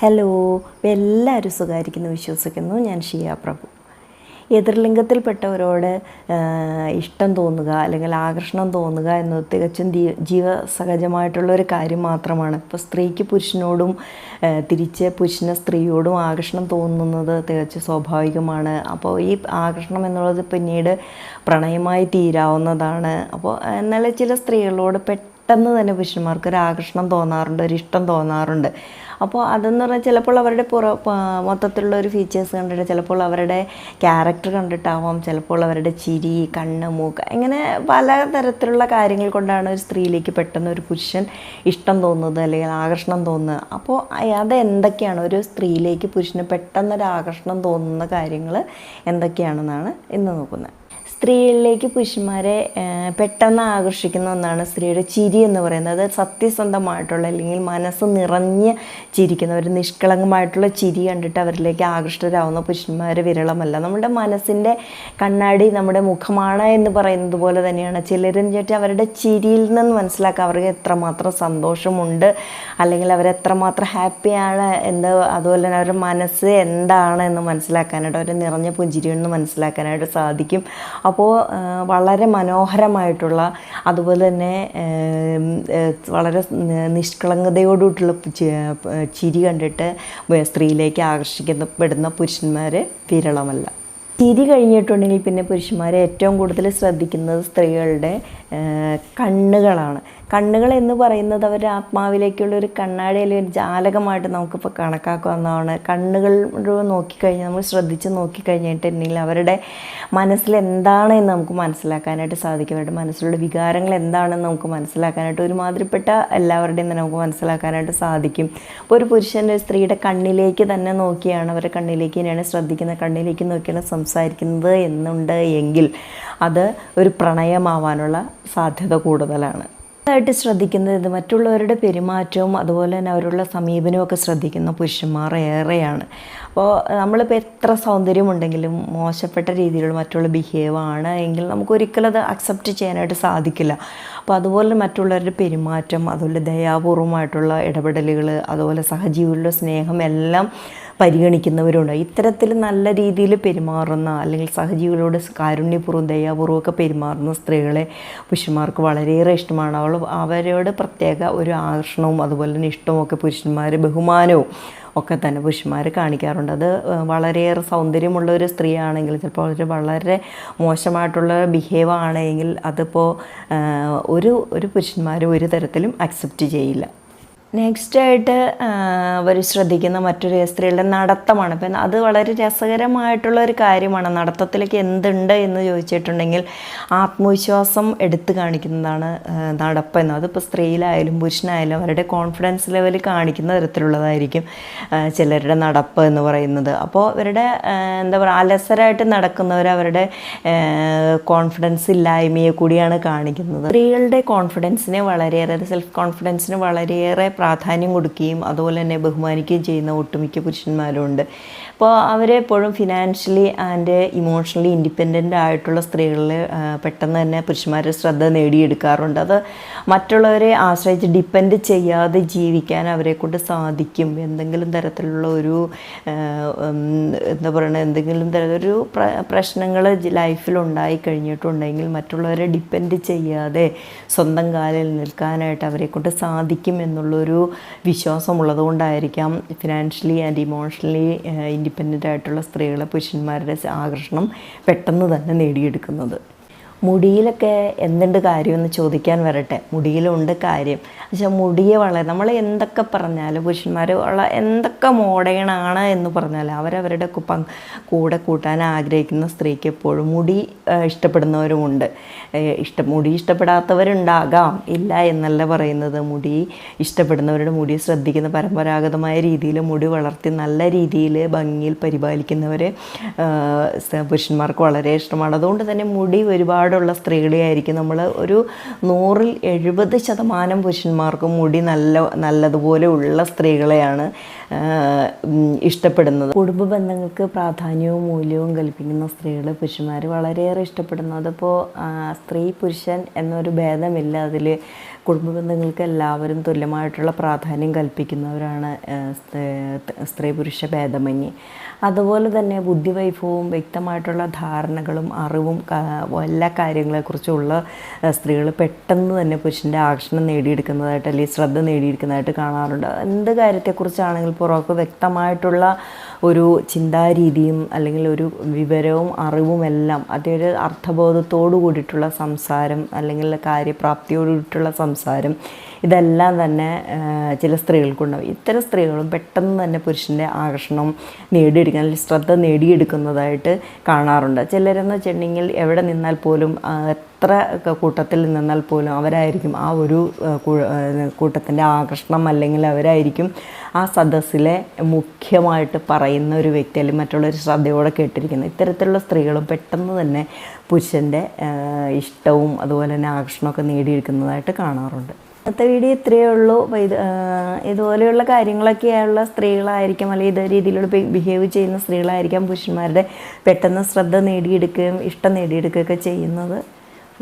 Hello എല്ലാവരും സുഖമായിരിക്കുന്നു വിശ്വസിക്കുന്നു. ഞാൻ ഷിയ പ്രഭു. എതിർലിംഗത്തിൽപ്പെട്ടവരോട് ഇഷ്ടം തോന്നുക അല്ലെങ്കിൽ ആകർഷണം തോന്നുക എന്നത് തികച്ചും ജീവസഹജമായിട്ടുള്ള ഒരു കാര്യം മാത്രമാണ്. ഇപ്പോൾ സ്ത്രീക്ക് പുരുഷനോടും തിരിച്ച് പുരുഷന് സ്ത്രീയോടും ആകർഷണം തോന്നുന്നത് തികച്ചും സ്വാഭാവികമാണ്. അപ്പോൾ ഈ ആകർഷണം എന്നുള്ളത് പിന്നീട് പ്രണയമായി തീരാവുന്നതാണ്. അപ്പോൾ എന്നാൽ ചില സ്ത്രീകളോട് പെട്ടെന്ന് തന്നെ പുരുഷന്മാർക്ക് ഒരു ആകർഷണം തോന്നാറുണ്ട് ഒരു ഇഷ്ടം തോന്നാറുണ്ട്. അപ്പോൾ അതെന്ന് പറഞ്ഞാൽ ചിലപ്പോൾ അവരുടെ പുറ മൊത്തത്തിലുള്ള ഒരു ഫീച്ചേഴ്സ് കണ്ടിട്ട് ചിലപ്പോൾ അവരുടെ ക്യാരക്ടർ കണ്ടിട്ടാവാം ചിലപ്പോൾ അവരുടെ ചിരി കണ്ണ് മൂക്ക് ഇങ്ങനെ പല തരത്തിലുള്ള കാര്യങ്ങൾ കൊണ്ടാണ് ഒരു സ്ത്രീയിലേക്ക് പെട്ടെന്ന് ഒരു പുരുഷൻ ഇഷ്ടം തോന്നുന്നത് അല്ലെങ്കിൽ ആകർഷണം തോന്നുന്നത്. അപ്പോൾ അത് എന്തൊക്കെയാണ് ഒരു സ്ത്രീയിലേക്ക് പുരുഷന് പെട്ടെന്നൊരു ആകർഷണം തോന്നുന്ന കാര്യങ്ങൾ എന്തൊക്കെയാണെന്നാണ് ഇന്ന് നോക്കുന്നത്. സ്ത്രീകളിലേക്ക് പുരുഷന്മാരെ പെട്ടെന്ന് ആകർഷിക്കുന്ന ഒന്നാണ് സ്ത്രീയുടെ ചിരി എന്ന് പറയുന്നത്. സത്യസന്ധമായിട്ടുള്ള അല്ലെങ്കിൽ മനസ്സ് നിറഞ്ഞ് ചിരിക്കുന്ന ഒരു നിഷ്കളങ്കമായിട്ടുള്ള ചിരി കണ്ടിട്ട് അവരിലേക്ക് ആകൃഷ്ടരാകുന്ന പുരുഷന്മാർ വിരളമല്ല. നമ്മുടെ മനസ്സിന്റെ കണ്ണാടി നമ്മുടെ മുഖമാണ് എന്ന് പറയുന്നത് പോലെ തന്നെയാണ്. ചിലരെന്ന് വെച്ചാൽ അവരുടെ ചിരിയിൽ നിന്ന് മനസ്സിലാക്കുക അവർക്ക് എത്രമാത്രം സന്തോഷമുണ്ട് അല്ലെങ്കിൽ അവരെത്രമാത്രം ഹാപ്പിയാണ് എന്ന് അതുപോലെ തന്നെ അവരുടെ മനസ്സ് എന്താണ് എന്ന് മനസ്സിലാക്കാനായിട്ട് അവർ നിറഞ്ഞ എന്ന് മനസ്സിലാക്കാനായിട്ട് സാധിക്കും. അപ്പോൾ വളരെ മനോഹരമായിട്ടുള്ള അതുപോലെ തന്നെ വളരെ നിഷ്കളങ്കതയോടുകൂട്ടുള്ള ചിരി കണ്ടിട്ട് സ്ത്രീയിലേക്ക് ആകർഷിക്കപ്പെടുന്ന പുരുഷന്മാർ വിരളമല്ല. ചിരി കഴിഞ്ഞിട്ടുണ്ടെങ്കിൽ പിന്നെ പുരുഷന്മാരെ ഏറ്റവും കൂടുതൽ ശ്രദ്ധിക്കുന്നത് സ്ത്രീകളുടെ കണ്ണുകളാണ്. കണ്ണുകൾ എന്ന് പറയുന്നത് അവരുടെ ആത്മാവിലേക്കുള്ള ഒരു കണ്ണാടി അല്ലെങ്കിൽ ഒരു ജാലകമായിട്ട് നമുക്കിപ്പോൾ കണക്കാക്കാവുന്നതാണ്. കണ്ണുകൾ നോക്കിക്കഴിഞ്ഞാൽ നമ്മൾ ശ്രദ്ധിച്ച് നോക്കിക്കഴിഞ്ഞിട്ടുണ്ടെങ്കിൽ അവരുടെ മനസ്സിൽ എന്താണ് എന്ന് നമുക്ക് മനസ്സിലാക്കാനായിട്ട് സാധിക്കും. അവരുടെ മനസ്സിലുള്ള വികാരങ്ങൾ എന്താണെന്ന് നമുക്ക് മനസ്സിലാക്കാനായിട്ട് ഒരുമാതിരിപ്പെട്ട എല്ലാവരുടെയും തന്നെ നമുക്ക് മനസ്സിലാക്കാനായിട്ട് സാധിക്കും. ഇപ്പോൾ ഒരു പുരുഷന്റെ സ്ത്രീയുടെ കണ്ണിലേക്ക് തന്നെ നോക്കിയാണ് അവരുടെ കണ്ണിലേക്ക് തന്നെയാണ് ശ്രദ്ധിക്കുന്നത് കണ്ണിലേക്ക് നോക്കിയാണ് സംസാരിക്കുന്നത് എന്നുണ്ട് എങ്കിൽ അത് ഒരു പ്രണയമാവാനുള്ള സാധ്യത കൂടുതലാണ്. ആയിട്ട് ശ്രദ്ധിക്കുന്നത് മറ്റുള്ളവരുടെ പെരുമാറ്റവും അതുപോലെ തന്നെ അവരുള്ള സമീപനവും ഒക്കെ ശ്രദ്ധിക്കുന്ന പുരുഷന്മാർ ഏറെയാണ്. അപ്പോൾ നമ്മളിപ്പോൾ എത്ര സൗന്ദര്യമുണ്ടെങ്കിലും മോശപ്പെട്ട രീതിയിലുള്ള മറ്റുള്ള ബിഹേവ് ആണ് എങ്കിൽ നമുക്ക് ഒരിക്കലും അത് അക്സെപ്റ്റ് ചെയ്യാനായിട്ട് സാധിക്കില്ല. അപ്പോൾ അതുപോലെ മറ്റുള്ളവരുടെ പെരുമാറ്റം അതുപോലെ ദയാപൂർവമായിട്ടുള്ള ഇടപെടലുകൾ അതുപോലെ സഹജീവികളുടെ സ്നേഹം എല്ലാം പരിഗണിക്കുന്നവരുണ്ട്. ഇത്തരത്തിൽ നല്ല രീതിയിൽ പെരുമാറുന്ന അല്ലെങ്കിൽ സഹജീവികളോട് കാരുണ്യപൂർവം ദയാപൂർവം ഒക്കെ പെരുമാറുന്ന സ്ത്രീകളെ പുരുഷന്മാർക്ക് വളരെയേറെ ഇഷ്ടമാണ്. അവൾ അവരോട് പ്രത്യേക ഒരു ആകർഷണവും അതുപോലെ തന്നെ ഇഷ്ടവും ഒക്കെ പുരുഷന്മാർ ബഹുമാനവും ഒക്കെ തന്നെ പുരുഷന്മാർ കാണിക്കാറുണ്ട്. അത് വളരെയേറെ സൗന്ദര്യമുള്ള ഒരു സ്ത്രീയാണെങ്കിൽ ചിലപ്പോൾ അവർ വളരെ മോശമായിട്ടുള്ള ബിഹേവ് ആണെങ്കിൽ അതിപ്പോൾ ഒരു ഒരു പുരുഷന്മാരും ഒരു തരത്തിലും അക്സെപ്റ്റ് ചെയ്യില്ല. നെക്സ്റ്റ് ആയിട്ട് അവർ ശ്രദ്ധിക്കുന്ന മറ്റൊരു സ്ത്രീകളുടെ നടത്തമാണ്. ഇപ്പം അത് വളരെ രസകരമായിട്ടുള്ള ഒരു കാര്യമാണ്. നടത്തത്തിലേക്ക് എന്തുണ്ട് എന്ന് ചോദിച്ചിട്ടുണ്ടെങ്കിൽ ആത്മവിശ്വാസം എടുത്തു കാണിക്കുന്നതാണ് നടപ്പ് എന്ന്. അതിപ്പോൾ സ്ത്രീയിലായാലും പുരുഷനായാലും അവരുടെ കോൺഫിഡൻസ് ലെവൽ കാണിക്കുന്ന തരത്തിലുള്ളതായിരിക്കും ചിലരുടെ നടപ്പ് എന്ന് പറയുന്നത്. അപ്പോൾ അവരുടെ എന്താ പറയുക അലസരായിട്ട് നടക്കുന്നവർ അവരുടെ കോൺഫിഡൻസ് ഇല്ലായ്മയെ കൂടിയാണ് കാണിക്കുന്നത്. സ്ത്രീകളുടെ കോൺഫിഡൻസിനെ വളരെയേറെ സെൽഫ് കോൺഫിഡൻസിന് വളരെയേറെ പ്രാധാന്യം കൊടുക്കുകയും അതുപോലെ തന്നെ ബഹുമാനിക്കുകയും ചെയ്യുന്ന ഒട്ടുമിക്ക പുരുഷന്മാരുണ്ട് അപ്പോൾ അവരെപ്പോഴും ഫിനാൻഷ്യലി ആൻഡ് ഇമോഷണലി ഇൻഡിപെൻഡന്റ് ആയിട്ടുള്ള സ്ത്രീകളിൽ പെട്ടെന്ന് തന്നെ പുരുഷന്മാരെ ശ്രദ്ധ നേടിയെടുക്കാറുണ്ട്. അത് മറ്റുള്ളവരെ ആശ്രയിച്ച് ഡിപ്പെൻഡ് ചെയ്യാതെ ജീവിക്കാൻ അവരെ കൊണ്ട് സാധിക്കും. എന്തെങ്കിലും തരത്തിലുള്ള ഒരു എന്താ പറയുക എന്തെങ്കിലും തരത്തിലൊരു പ്രശ്നങ്ങൾ ലൈഫിൽ ഉണ്ടായി കഴിഞ്ഞിട്ടുണ്ടെങ്കിൽ മറ്റുള്ളവരെ ഡിപ്പെൻഡ് ചെയ്യാതെ സ്വന്തം കാലിൽ നിൽക്കാനായിട്ട് അവരെ കൊണ്ട് സാധിക്കും എന്നുള്ളൊരു വിശ്വാസമുള്ളത് കൊണ്ടായിരിക്കാം ഫിനാൻഷ്യലി ആൻഡ് ഇമോഷണലി ഇൻഡിപെൻഡന്റ് ആയിട്ടുള്ള സ്ത്രീകളെ പുരുഷന്മാരുടെ ആകർഷണം പെട്ടെന്ന് തന്നെ നേടിയെടുക്കുന്നത്. മുടിയിലൊക്കെ എന്തുണ്ട് കാര്യമെന്ന് ചോദിക്കാൻ വരട്ടെ. മുടിയിലുണ്ട് കാര്യം. പക്ഷെ മുടിയെ വളരെ നമ്മൾ എന്തൊക്കെ പറഞ്ഞാലും പുരുഷന്മാർ എന്തൊക്കെ മോഡേണാണ് എന്ന് പറഞ്ഞാൽ അവരവരുടെ കുപ്പം കൂടെ കൂട്ടാൻ ആഗ്രഹിക്കുന്ന സ്ത്രീക്ക് എപ്പോഴും മുടി ഇഷ്ടപ്പെടുന്നവരുമുണ്ട്. ഇഷ്ട മുടി ഇഷ്ടപ്പെടാത്തവരുണ്ടാകാം. ഇല്ല എന്നല്ല പറയുന്നത്. മുടി ഇഷ്ടപ്പെടുന്നവരുടെ മുടി ശ്രദ്ധിക്കുന്ന പരമ്പരാഗതമായ രീതിയിൽ മുടി വളർത്തി നല്ല രീതിയിൽ ഭംഗിയിൽ പരിപാലിക്കുന്നവർ പുരുഷന്മാർക്ക് വളരെ ഇഷ്ടമാണ്. അതുകൊണ്ട് തന്നെ മുടി ഒരുപാടുള്ള സ്ത്രീകളെ ആയിരിക്കും. നമ്മൾ ഒരു നൂറിൽ എഴുപത് ശതമാനം പുരുഷന്മാർക്കും മുടി നല്ല നല്ലതുപോലെ ഉള്ള സ്ത്രീകളെയാണ് ഇഷ്ടപ്പെടുന്നത്. കുടുംബ ബന്ധങ്ങൾക്ക് പ്രാധാന്യവും മൂല്യവും കൽപ്പിക്കുന്ന സ്ത്രീകൾ പുരുഷന്മാർ വളരെയേറെ ഇഷ്ടപ്പെടുന്നു. അതിപ്പോൾ സ്ത്രീ പുരുഷൻ എന്നൊരു ഭേദമില്ല. അതിൽ കുടുംബ ബന്ധങ്ങൾക്ക് എല്ലാവരും തുല്യമായിട്ടുള്ള പ്രാധാന്യം കൽപ്പിക്കുന്നവരാണ് സ്ത്രീ- പുരുഷ ഭേദമന്യേ. അതുപോലെ തന്നെ ബുദ്ധിവൈഭവവും വ്യക്തമായിട്ടുള്ള ധാരണകളും അറിവും എല്ലാ കാര്യങ്ങളെക്കുറിച്ചുള്ള സ്ത്രീകൾ പെട്ടെന്ന് തന്നെ പുരുഷന്റെ ആകർഷണം നേടിയെടുക്കുന്നതായിട്ട് അല്ലെങ്കിൽ ശ്രദ്ധ നേടിയെടുക്കുന്നതായിട്ട് കാണാറുണ്ട്. എന്ത് കാര്യത്തെക്കുറിച്ചാണെങ്കിൽ പുറത്ത് വ്യക്തമായിട്ടുള്ള ഒരു ചിന്താരീതിയും അല്ലെങ്കിൽ ഒരു വിവരവും അറിവും എല്ലാം അതൊരു അർത്ഥബോധത്തോടു കൂടിയിട്ടുള്ള സംസാരം അല്ലെങ്കിൽ കാര്യപ്രാപ്തിയോട് കൂടിയിട്ടുള്ള സംസാരം ഇതെല്ലാം തന്നെ ചില സ്ത്രീകൾക്കുണ്ടാവും. ഇത്തരം സ്ത്രീകളും പെട്ടെന്ന് തന്നെ പുരുഷന്റെ ആകർഷണം നേടിയെടുക്കാൻ അല്ലെങ്കിൽ ശ്രദ്ധ നേടിയെടുക്കുന്നതായിട്ട് കാണാറുണ്ട്. ചിലരെന്ന് വെച്ചിട്ടുണ്ടെങ്കിൽ എവിടെ നിന്നാൽ പോലും എത്ര കൂട്ടത്തിൽ നിന്നാൽ പോലും അവരായിരിക്കും ആ ഒരു കൂട്ടത്തിന്റെ ആകർഷണം അല്ലെങ്കിൽ അവരായിരിക്കും ആ സദസ്സിലെ മുഖ്യമായിട്ട് പറയുന്ന ഒരു വ്യക്തി അല്ലെങ്കിൽ മറ്റുള്ളവർ ശ്രദ്ധയോടെ കേട്ടിരിക്കുന്നത്. ഇത്തരത്തിലുള്ള സ്ത്രീകളും പെട്ടെന്ന് തന്നെ പുരുഷന്റെ ഇഷ്ടവും അതുപോലെ തന്നെ ആകർഷണമൊക്കെ നേടിയെടുക്കുന്നതായിട്ട് കാണാറുണ്ട്. ഇന്നത്തെ വീഡിയോ ഇത്രയേ ഉള്ളൂ. ഇതുപോലെയുള്ള കാര്യങ്ങളൊക്കെയുള്ള സ്ത്രീകളായിരിക്കാം അല്ലെങ്കിൽ ഇതേ രീതിയിലുള്ള ബിഹേവ് ചെയ്യുന്ന സ്ത്രീകളായിരിക്കാം പുരുഷന്മാരുടെ പെട്ടെന്ന് ശ്രദ്ധ നേടിയെടുക്കുകയും ഇഷ്ടം നേടിയെടുക്കുകയൊക്കെ ചെയ്യുന്നത്.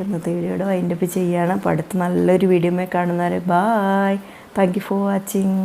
ഇന്നത്തെ വീഡിയോയുടെ വൈൻഡപ്പ് ചെയ്യുകയാണ്. അപ്പോൾ അടുത്ത നല്ലൊരു വീഡിയോ കാണുന്നവരെ bye thank you for watching